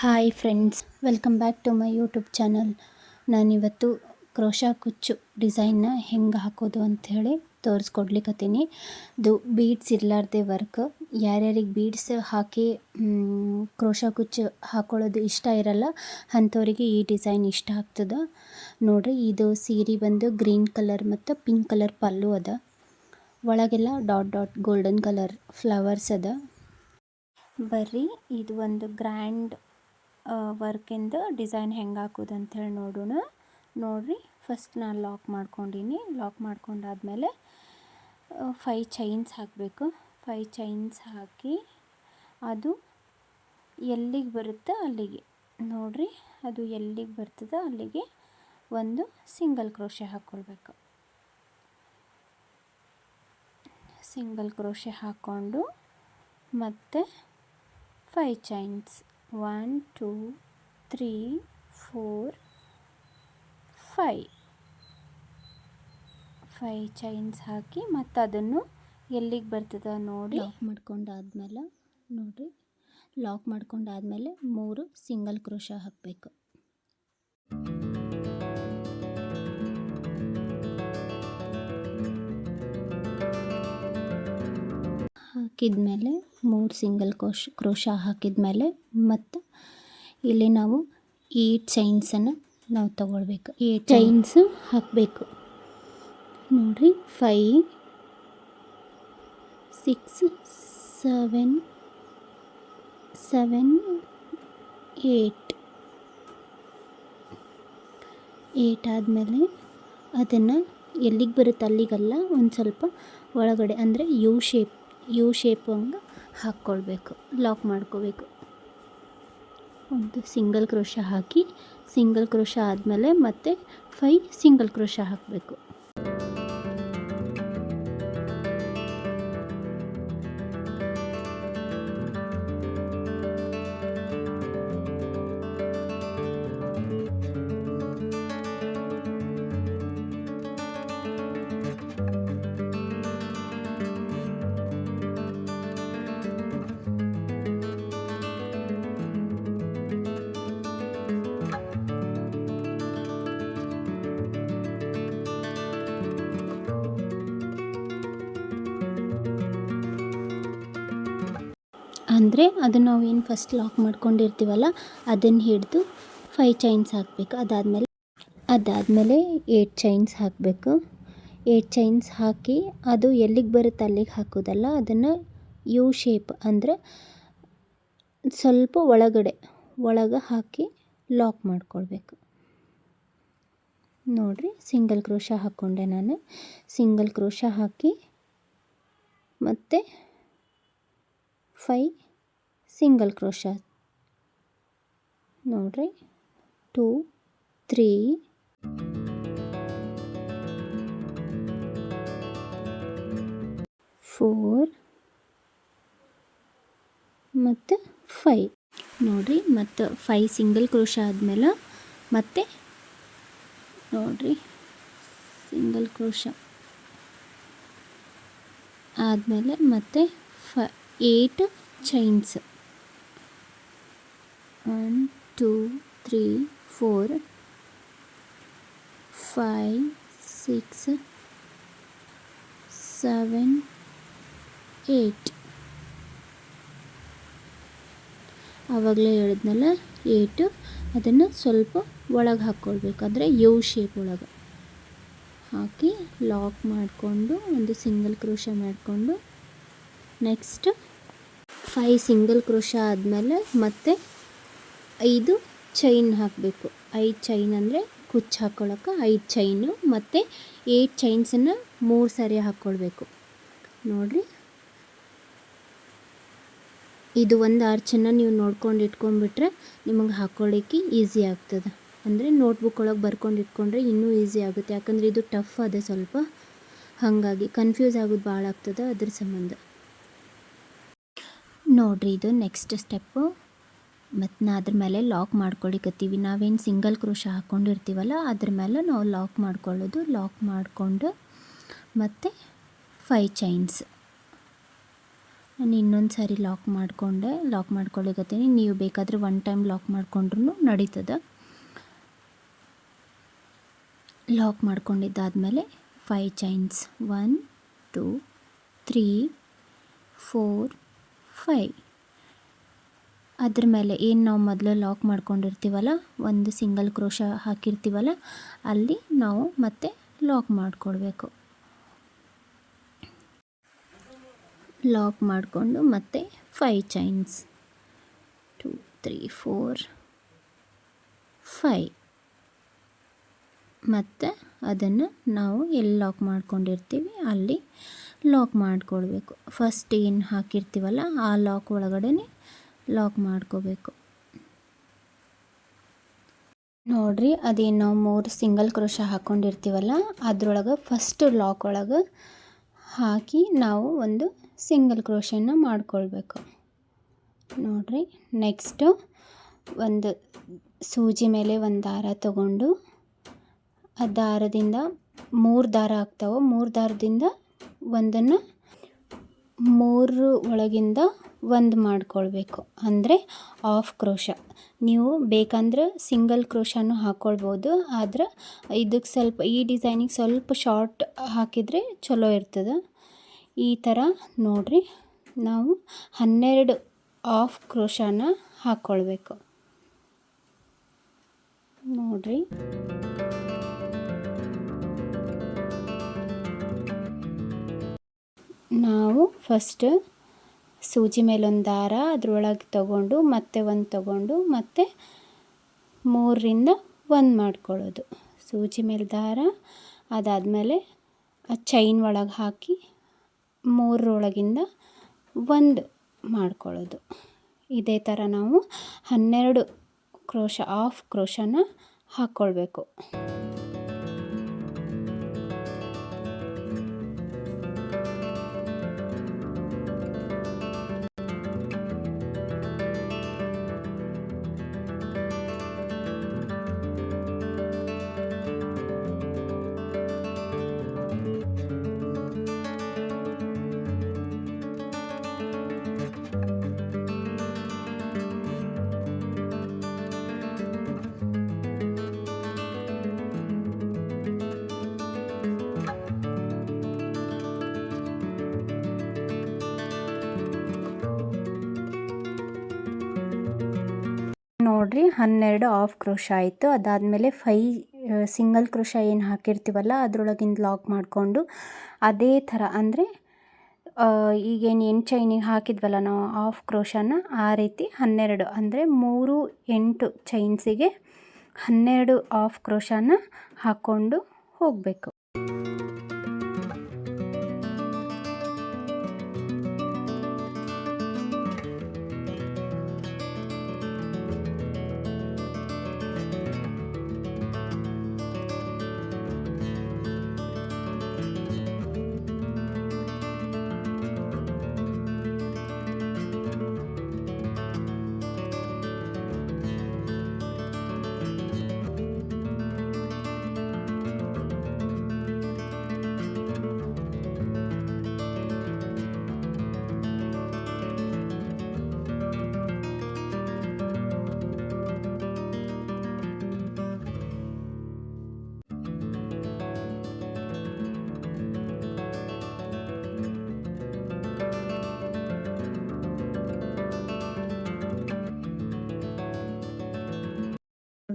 Hi friends welcome back to my YouTube channel ನಾನಿವತ್ತು crochet ಕುಚ್ಚು ಡಿಸೈನ್ನ ಹೆಂಗೆ ಹಾಕೋದು ಅಂಥೇಳಿ ತೋರಿಸ್ಕೊಡ್ಲಿಕ್ಕತ್ತೀನಿ ಇದು ಬೀಡ್ಸ್ ಇರಲಾರ್ದೆ ವರ್ಕ್ ಯಾರ್ಯಾರಿಗೆ ಬೀಡ್ಸ್ ಹಾಕಿ ಕ್ರೋಶಾ ಕುಚ್ಚು ಹಾಕೊಳ್ಳೋದು ಇಷ್ಟ ಇರಲ್ಲ, ಅಂಥವ್ರಿಗೆ ಈ ಡಿಸೈನ್ ಇಷ್ಟ ಆಗ್ತದೆ. ನೋಡ್ರಿ, ಇದು ಸೀರೆ ಬಂದು ಗ್ರೀನ್ ಕಲರ್ ಮತ್ತು ಪಿಂಕ್ ಕಲರ್ ಪಲ್ಲು ಅದ. ಒಳಗೆಲ್ಲ dot dot golden colour flowers ಅದ. ಬರ್ರಿ, ಇದು ಒಂದು ಗ್ರ್ಯಾಂಡ್ ವರ್ಕಿಂದ ಡಿಸೈನ್ ಹೆಂಗೆ ಹಾಕೋದು ಅಂಥೇಳಿ ನೋಡೋಣ ನೋಡಿರಿ ಫಸ್ಟ್ ನಾನು ಲಾಕ್ ಮಾಡ್ಕೊಂಡೀನಿ. ಲಾಕ್ ಮಾಡ್ಕೊಂಡಾದ್ಮೇಲೆ ಫೈ ಚೈನ್ಸ್ ಹಾಕಬೇಕು. ಫೈ ಚೈನ್ಸ್ ಹಾಕಿ, ಅದು ಎಲ್ಲಿಗೆ ಬರುತ್ತೆ ಅಲ್ಲಿಗೆ. ನೋಡಿರಿ, ಅದು ಎಲ್ಲಿಗೆ ಬರ್ತದೆ ಅಲ್ಲಿಗೆ ಒಂದು ಸಿಂಗಲ್ ಕ್ರೋಶೆ ಹಾಕ್ಕೊಳ್ಬೇಕು ಸಿಂಗಲ್ ಕ್ರೋಶೆ ಹಾಕ್ಕೊಂಡು, ಮತ್ತು five chains one, two, three, four five five chains ಹಾಕಿ ಮತ್ತು ಅದನ್ನು ಎಲ್ಲಿಗೆ ಬರ್ತದೆ ನೋಡಿ. ಲಾಕ್ ಮಾಡ್ಕೊಂಡಾದ್ಮೇಲೆ ನೋಡಿರಿ ಲಾಕ್ ಮಾಡ್ಕೊಂಡಾದ್ಮೇಲೆ ಮೂರು ಸಿಂಗಲ್ ಕ್ರೋಶ ಹಾಕಬೇಕು. ಹಾಕಿದ್ಮೇಲೆ ಮೂರು ಸಿಂಗಲ್ ಕ್ರೋಶ್ ಕ್ರೋಶ ಹಾಕಿದ್ಮೇಲೆ ಮತ್ತು ಇಲ್ಲಿ ನಾವು ಏಟ್ ಚೈನ್ಸನ್ನು ನಾವು ತಗೊಳ್ಬೇಕು. ಏಟ್ ಚೈನ್ಸ್ ಹಾಕಬೇಕು. ನೋಡಿರಿ five six seven seven eight eight ಆದಮೇಲೆ ಅದನ್ನು ಎಲ್ಲಿಗೆ ಬರುತ್ತೆ ಅಲ್ಲಿಗೆಲ್ಲ ಒಂದು ಸ್ವಲ್ಪ ಒಳಗಡೆ ಅಂದರೆ ಯು ಶೇಪ್ ಯು ಶೇಪ್ ಹಂಗೆ ಹಾಕ್ಕೊಳ್ಬೇಕು ಲಾಕ್ ಮಾಡ್ಕೋಬೇಕು. ಒಂದು ಸಿಂಗಲ್ ಕ್ರೋಶ ಹಾಕಿ ಸಿಂಗಲ್ ಕ್ರೋಶ ಆದಮೇಲೆ ಮತ್ತೆ ಫೈ ಸಿಂಗಲ್ ಕ್ರೋಶ ಹಾಕಬೇಕು. ಅಂದರೆ ಅದನ್ನು ನಾವು ಏನು ಫಸ್ಟ್ ಲಾಕ್ ಮಾಡ್ಕೊಂಡಿರ್ತೀವಲ್ಲ, ಅದನ್ನು ಹಿಡಿದು ಫೈ ಚೈನ್ಸ್ ಹಾಕಬೇಕು. ಅದಾದಮೇಲೆ ಅದಾದಮೇಲೆ ಏಟ್ ಚೈನ್ಸ್ ಹಾಕಬೇಕು. ಏಟ್ ಚೈನ್ಸ್ ಹಾಕಿ ಅದು ಎಲ್ಲಿಗೆ ಬರುತ್ತೆ ಅಲ್ಲಿಗೆ ಹಾಕೋದಲ್ಲ, ಅದನ್ನು ಯು ಶೇಪ್ ಅಂದರೆ ಸ್ವಲ್ಪ ಒಳಗಡೆ, ಒಳಗೆ ಹಾಕಿ ಲಾಕ್ ಮಾಡ್ಕೊಳ್ಬೇಕು. ನೋಡಿರಿ ಸಿಂಗಲ್ ಕ್ರೋಶ ಹಾಕ್ಕೊಂಡೆ ನಾನು. ಸಿಂಗಲ್ ಕ್ರೋಶ ಹಾಕಿ ಮತ್ತು ಫೈ ಸಿಂಗಲ್ ಕ್ರೋಶ. ನೋಡ್ರಿ. Two, three. ಫೋರ್. ಮತ್ತು ಫೈ ನೋಡ್ರಿ, ಮತ್ತು ಫೈ ಸಿಂಗಲ್ ಕ್ರೋಶ ಆದಮೇಲೆ ಮತ್ತೆ ನೋಡ್ರಿ, ಸಿಂಗಲ್ ಕ್ರೋಶ ಆದಮೇಲೆ ಮತ್ತೆ ಫ, eight chains. One, two, three, four five six, seven eight ಆವಾಗಲೇ ಹೇಳಿದ್ನಲ್ಲ ಏಟು ಅದನ್ನು ಸ್ವಲ್ಪ ಒಳಗೆ ಹಾಕ್ಕೊಳ್ಬೇಕು. ಅಂದರೆ ಯು ಶೇಪ್ ಒಳಗೆ. ಹಾಕಿ ಲಾಕ್ ಮಾಡಿಕೊಂಡು, ಒಂದು ಸಿಂಗಲ್ ಕ್ರೋಶ ಮಾಡಿಕೊಂಡು ನೆಕ್ಸ್ಟ್ ಫೈ ಸಿಂಗಲ್ ಕ್ರೋಶ ಆದಮೇಲೆ ಮತ್ತೆ ಐದು ಚೈನ್ ಹಾಕಬೇಕು. ಐದು ಚೈನ್ ಅಂದರೆ ಕುಚ್ಚು ಹಾಕ್ಕೊಳ್ಳೋಕೆ ಐದು ಚೈನು ಮತ್ತು ಏಟ್ ಚೈನ್ಸನ್ನು ಮೂರು ಸಾರಿ ಹಾಕ್ಕೊಳ್ಬೇಕು ನೋಡಿರಿ. ಇದು ಒಂದು ಆರ್ಚನ್ನು ನೀವು ನೋಡ್ಕೊಂಡು ಇಟ್ಕೊಂಡ್ಬಿಟ್ರೆ ನಿಮಗೆ ಹಾಕ್ಕೊಳ್ಳಿಕ್ಕೆ ಈಸಿ ಆಗ್ತದೆ. ಅಂದರೆ ನೋಟ್ಬುಕ್ ಒಳಗೆ ಬರ್ಕೊಂಡು ಇಟ್ಕೊಂಡ್ರೆ ಇನ್ನೂ ಈಸಿ ಆಗುತ್ತೆ. ಯಾಕಂದರೆ ಇದು ಟಫ್ ಅದೇ ಸ್ವಲ್ಪ. ಹಾಗಾಗಿ ಕನ್ಫ್ಯೂಸ್ ಆಗೋದು ಭಾಳ ಆಗ್ತದೆ ಅದ್ರ ಸಂಬಂಧ. ನೋಡಿರಿ ಇದು ನೆಕ್ಸ್ಟ್ ಸ್ಟೆಪ್ಪು ಮತ್ತು ನಾ ಅದ್ರ ಮೇಲೆ ಲಾಕ್ ಮಾಡ್ಕೊಳಿಕತ್ತೀವಿ. ನಾವೇನು ಸಿಂಗಲ್ ಕ್ರೋಶ ಹಾಕ್ಕೊಂಡಿರ್ತೀವಲ್ಲ ಅದ್ರ ಮೇಲೆ ನಾವು ಲಾಕ್ ಮಾಡ್ಕೊಳ್ಳೋದು. ಲಾಕ್ ಮಾಡಿಕೊಂಡು ಮತ್ತು ಫೈ ಚೈನ್ಸ್ ನಾನು ಇನ್ನೊಂದು ಸಾರಿ ಲಾಕ್ ಮಾಡಿಕೊಂಡೆ. ಲಾಕ್ ಮಾಡ್ಕೊಳ್ಳಿಕತ್ತೀನಿ ನೀವು ಬೇಕಾದರೆ ಒನ್ ಟೈಮ್ ಲಾಕ್ ಮಾಡಿಕೊಂಡ್ರೂ ನಡೀತದೆ. Lock ಮಾಡ್ಕೊಂಡಿದ್ದಾದಮೇಲೆ five chains one two three four five ಅದ್ರ ಮೇಲೆ ಏನು ನಾವು ಮೊದಲು ಲಾಕ್ ಮಾಡ್ಕೊಂಡಿರ್ತೀವಲ್ಲ, ಒಂದು ಸಿಂಗಲ್ ಕ್ರೋಶ ಹಾಕಿರ್ತೀವಲ್ಲ, ಅಲ್ಲಿ ನಾವು ಮತ್ತೆ ಲಾಕ್ ಮಾಡಿಕೊಡ್ಬೇಕು. ಲಾಕ್ ಮಾಡಿಕೊಂಡು ಮತ್ತೆ five chains two three four five ಮತ್ತು ಅದನ್ನು ನಾವು ಎಲ್ಲಿ ಲಾಕ್ ಮಾಡ್ಕೊಂಡಿರ್ತೀವಿ, ಅಲ್ಲಿ ಲಾಕ್ ಮಾಡಿಕೊಡ್ಬೇಕು. ಫಸ್ಟ್ ಏನು ಹಾಕಿರ್ತೀವಲ್ಲ, ಆ ಲಾಕ್ ಒಳಗಡೆ ಲಾಕ್ ಮಾಡ್ಕೋಬೇಕು. ನೋಡಿರಿ ಅದೇನು ನಾವು ಮೂರು ಸಿಂಗಲ್ ಕ್ರೋಶ ಹಾಕ್ಕೊಂಡಿರ್ತೀವಲ್ಲ ಅದರೊಳಗೆ ಫಸ್ಟ್ ಲಾಕ್ ಒಳಗೆ ಹಾಕಿ ನಾವು ಒಂದು ಸಿಂಗಲ್ ಕ್ರೋಶನ ಮಾಡ್ಕೊಳ್ಬೇಕು. ನೋಡಿರಿ ನೆಕ್ಸ್ಟು ಒಂದು ಸೂಜಿ ಮೇಲೆ ಒಂದು ದಾರ ತಗೊಂಡು, ಆ ದಾರದಿಂದ ಮೂರು ದಾರ ಆಗ್ತಾವೆ, ಮೂರು ದಾರದಿಂದ ಒಂದನ್ನು ಮೂರು ಒಳಗಿಂದ ಒಂದು ಮಾಡ್ಕೊಳ್ಬೇಕು. ಅಂದರೆ ಆಫ್ ಕ್ರೋಶ. ನೀವು ಬೇಕಂದ್ರೆ ಸಿಂಗಲ್ ಕ್ರೋಶನೂ ಹಾಕ್ಕೊಳ್ಬೋದು ಆದ್ರೆ ಇದಕ್ಕೆ ಸ್ವಲ್ಪ, ಈ ಡಿಸೈನಿಗೆ ಸ್ವಲ್ಪ ಶಾರ್ಟ್ ಹಾಕಿದರೆ ಚಲೋ ಇರ್ತದೆ. ಈ ಥರ ನೋಡಿರಿ. ನಾವು ಹನ್ನೆರಡು ಆಫ್ ಕ್ರೋಶನ ಹಾಕ್ಕೊಳ್ಬೇಕು ನೋಡಿರಿ. ನಾವು ಫಸ್ಟ್ ಸೂಜಿ ಮೇಲೊಂದು ದಾರ, ಅದರೊಳಗೆ ತಗೊಂಡು ಮತ್ತೆ ಒಂದು ತಗೊಂಡು ಮತ್ತೆ ಮೂರರಿಂದ ಒಂದು ಮಾಡ್ಕೊಳ್ಳೋದು. ಸೂಜಿ ಮೇಲೆ ದಾರ, ಅದಾದಮೇಲೆ ಆ ಚೈನ್ ಒಳಗೆ ಹಾಕಿ ಮೂರರೊಳಗಿಂದ ಒಂದು ಮಾಡ್ಕೊಳ್ಳೋದು. ಇದೇ ಥರ ನಾವು ಹನ್ನೆರಡು ಕ್ರೋಶ ಆಫ್ ಕ್ರೋಶನ ಹಾಕ್ಕೊಳ್ಬೇಕು ಹನ್ನೆರಡು ಆಫ್ ಕ್ರೋಶ ಆಯಿತು. ಅದಾದಮೇಲೆ ಫೈ ಸಿಂಗಲ್ ಕ್ರೋಶ ಏನು ಹಾಕಿರ್ತೀವಲ್ಲ, ಅದರೊಳಗಿಂದ ಲಾಕ್ ಮಾಡಿಕೊಂಡು ಅದೇ ಥರ ಅಂದರೆ ಈಗೇನು ಎಂಟು ಚೈನಿಗೆ ಹಾಕಿದ್ವಲ್ಲ ನಾವು ಆಫ್ ಕ್ರೋಶನ, ಆ ರೀತಿ ಹನ್ನೆರಡು ಅಂದರೆ ಮೂರು ಎಂಟು ಚೈನ್ಸಿಗೆ ಹನ್ನೆರಡು ಆಫ್ ಕ್ರೋಶನ ಹಾಕ್ಕೊಂಡು ಹೋಗಬೇಕು.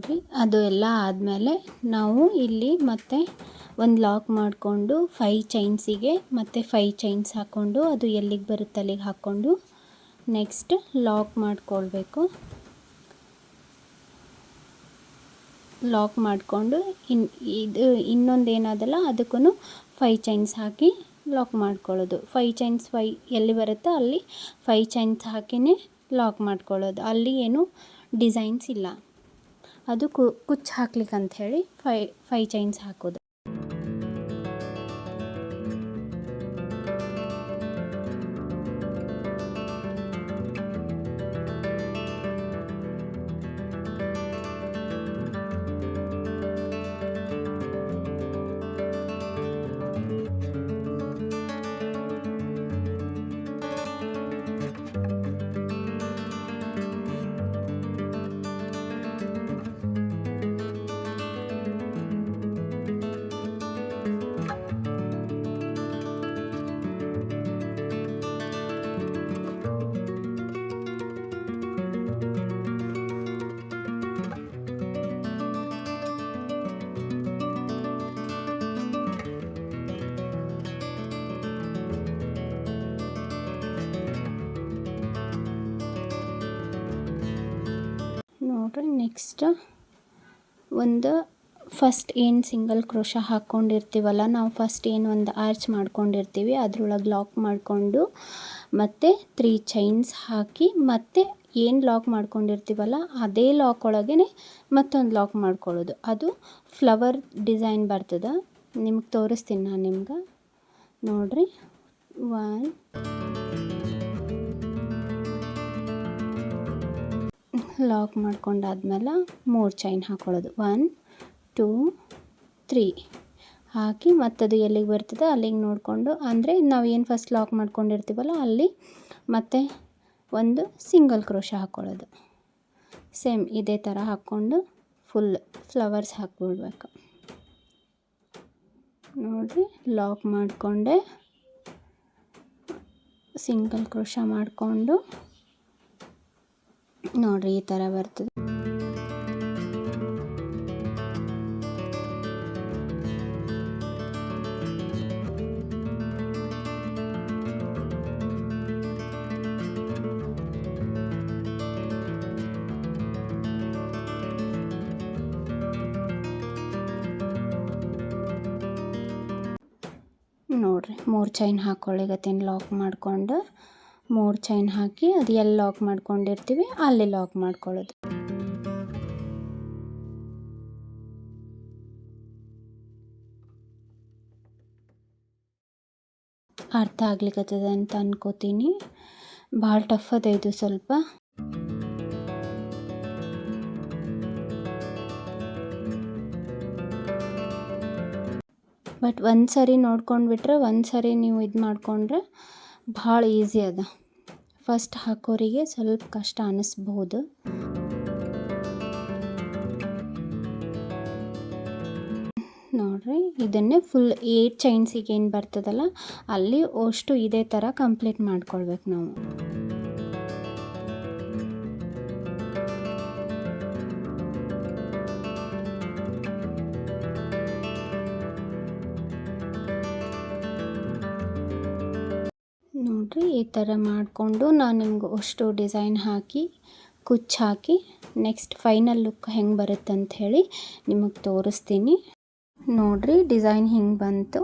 ನೋಡಿರಿ ಅದು ಎಲ್ಲ ಆದಮೇಲೆ ನಾವು ಇಲ್ಲಿ ಮತ್ತೆ ಒಂದು ಲಾಕ್ ಮಾಡಿಕೊಂಡು ಫೈ ಚೈನ್ಸಿಗೆ ಮತ್ತು ಫೈ ಚೈನ್ಸ್ ಹಾಕ್ಕೊಂಡು ಅದು ಎಲ್ಲಿಗೆ ಬರುತ್ತೆ ಅಲ್ಲಿಗೆ ಹಾಕ್ಕೊಂಡು ನೆಕ್ಸ್ಟ್ ಲಾಕ್ ಮಾಡಿಕೊಳ್ಬೇಕು. ಲಾಕ್ ಮಾಡಿಕೊಂಡು ಇನ್ ಇದು ಇನ್ನೊಂದು ಏನಾದಲ್ಲ ಅದಕ್ಕೂ ಫೈ ಚೈನ್ಸ್ ಹಾಕಿ ಲಾಕ್ ಮಾಡ್ಕೊಳ್ಳೋದು. ಫೈ ಚೈನ್ಸ್ ಫೈ ಎಲ್ಲಿ ಬರುತ್ತೋ ಅಲ್ಲಿ ಫೈ ಚೈನ್ಸ್ ಹಾಕಿನೇ ಲಾಕ್ ಮಾಡ್ಕೊಳ್ಳೋದು. ಅಲ್ಲಿ ಏನು ಡಿಸೈನ್ಸ್ ಇಲ್ಲ. ಅದು ಕುಚ್ಚು ಹಾಕ್ಲಿಕ್ಕೆ ಅಂಥೇಳಿ ಫೈ ಫೈ ಚೈನ್ಸ್ ಹಾಕೋದು. ನೋಡಿರಿ ನೆಕ್ಸ್ಟ್ ಒಂದು ಫಸ್ಟ್ ಏನು ಸಿಂಗಲ್ ಕ್ರೋಶ ಹಾಕ್ಕೊಂಡಿರ್ತೀವಲ್ಲ ನಾವು ಫಸ್ಟ್ ಏನು ಒಂದು ಆರ್ಚ್ ಮಾಡ್ಕೊಂಡಿರ್ತೀವಿ, ಅದ್ರೊಳಗೆ ಲಾಕ್ ಮಾಡಿಕೊಂಡು ಮತ್ತು ತ್ರೀ ಚೈನ್ಸ್ ಹಾಕಿ ಮತ್ತು ಏನು ಲಾಕ್ ಮಾಡ್ಕೊಂಡಿರ್ತೀವಲ್ಲ, ಅದೇ ಲಾಕ್ ಒಳಗೇ ಮತ್ತೊಂದು ಲಾಕ್ ಮಾಡ್ಕೊಳ್ಳೋದು. ಅದು ಫ್ಲವರ್ ಡಿಸೈನ್ ಬರ್ತದೆ, ನಿಮ್ಗೆ ತೋರಿಸ್ತೀನಿ ನಾನು ನಿಮ್ಗೆ. ನೋಡಿರಿ ಒನ್ ಲಾಕ್ ಮಾಡ್ಕೊಂಡಾದ್ಮೇಲೆ ಮೂರು ಚೈನ್ ಹಾಕ್ಕೊಳ್ಳೋದು ಒನ್, ಟೂ, ತ್ರೀ. ಹಾಕಿ ಮತ್ತದು ಎಲ್ಲಿಗೆ ಬರ್ತದೆ ಅಲ್ಲಿಗೆ ನೋಡಿಕೊಂಡು, ಅಂದರೆ ನಾವು ಏನು ಫಸ್ಟ್ ಲಾಕ್ ಮಾಡ್ಕೊಂಡಿರ್ತೀವಲ್ಲ ಅಲ್ಲಿ ಮತ್ತೆ ಒಂದು ಸಿಂಗಲ್ ಕ್ರೋಶ ಹಾಕ್ಕೊಳ್ಳೋದು ಸೇಮ್ ಇದೇ ಥರ ಹಾಕ್ಕೊಂಡು ಫುಲ್ ಫ್ಲವರ್ಸ್ ಹಾಕ್ಬಿಡ್ಬೇಕು. ನೋಡಿರಿ, ಲಾಕ್ ಮಾಡಿಕೊಂಡೆ. ಸಿಂಗಲ್ ಕ್ರೋಶ ಮಾಡಿಕೊಂಡು ನೋಡಿರಿ ಈ ಥರ ಬರ್ತದೆ. ನೋಡಿರಿ ಮೂರು ಚೈನ್ ಹಾಕ್ಕೊಳ್ಳಿಗತ್ತೀನಿ ಲಾಕ್ ಮಾಡ್ಕೊಂಡು. ಮೂರು ಚೈನ್ ಹಾಕಿ ಅದು ಎಲ್ಲಿ ಲಾಕ್ ಮಾಡ್ಕೊಂಡಿರ್ತೀವಿ, ಅಲ್ಲಿ ಲಾಕ್ ಮಾಡ್ಕೊಳ್ಳೋದು. ಅರ್ಥ ಆಗ್ಲಿಕ್ಕತ್ತದ ಅಂತ ಅನ್ಕೋತೀನಿ. ಭಾಳ ಟಫ್ ಅದ ಇದು ಸ್ವಲ್ಪ. ಬಟ್ ಒಂದು ಸರಿ ನೋಡ್ಕೊಂಡು ಬಿಟ್ರೆ ಒಂದು ಸರಿ ನೀವು ಇದು ಮಾಡಿಕೊಂಡ್ರೆ ಭಾಳ ಈಸಿ ಅದ. ಫಸ್ಟ್ ಹಾಕೋರಿಗೆ ಸ್ವಲ್ಪ ಕಷ್ಟ ಅನ್ನಿಸ್ಬಹುದು ನೋಡ್ರಿ, ಇದನ್ನೇ ಫುಲ್ ಏಟ್ ಚೈನ್ಸಿಗೆ ಏನು ಬರ್ತದಲ್ಲ, ಅಲ್ಲಿ ಅಷ್ಟು ಇದೇ ಥರ ಕಂಪ್ಲೀಟ್ ಮಾಡ್ಕೊಳ್ಬೇಕು ನಾವು. ನೋಡಿರಿ, ಈ ಥರ ಮಾಡಿಕೊಂಡು ನಾನು ನಿಮ್ಗೆ ಅಷ್ಟು ಡಿಸೈನ್ ಹಾಕಿ ಕುಚ್ಚು ಹಾಕಿ, ನೆಕ್ಸ್ಟ್ ಫೈನಲ್ ಲುಕ್ ಹೆಂಗೆ ಬರುತ್ತೆ ಅಂತ ಹೇಳಿ ನಿಮಗೆ ತೋರಿಸ್ತೀನಿ. ನೋಡಿರಿ, ಡಿಸೈನ್ ಹಿಂಗೆ ಬಂತು.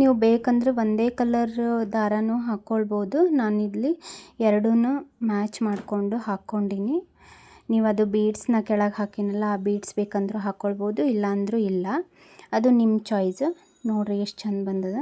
ನೀವು ಬೇಕಂದ್ರೆ ಒಂದೇ ಕಲರ್ ದಾರನೂ ಹಾಕ್ಕೊಳ್ಬೋದು ನಾನಿಲ್ಲಿ ಎರಡೂ ಮ್ಯಾಚ್ ಮಾಡಿಕೊಂಡು ಹಾಕ್ಕೊಂಡಿನಿ. ನೀವು ಅದು ಬೀಡ್ಸ್ನ ಕೆಳಗೆ ಹಾಕಿನಲ್ಲ, ಆ ಬೀಡ್ಸ್ ಬೇಕಂದ್ರೂ ಹಾಕ್ಕೊಳ್ಬೋದು ಇಲ್ಲಾಂದ್ರೂ ಇಲ್ಲ. ಅದು ನಿಮ್ಮ ಚಾಯ್ಸ್. ನೋಡಿರಿ, ಎಷ್ಟು ಚಂದ ಬಂದದ.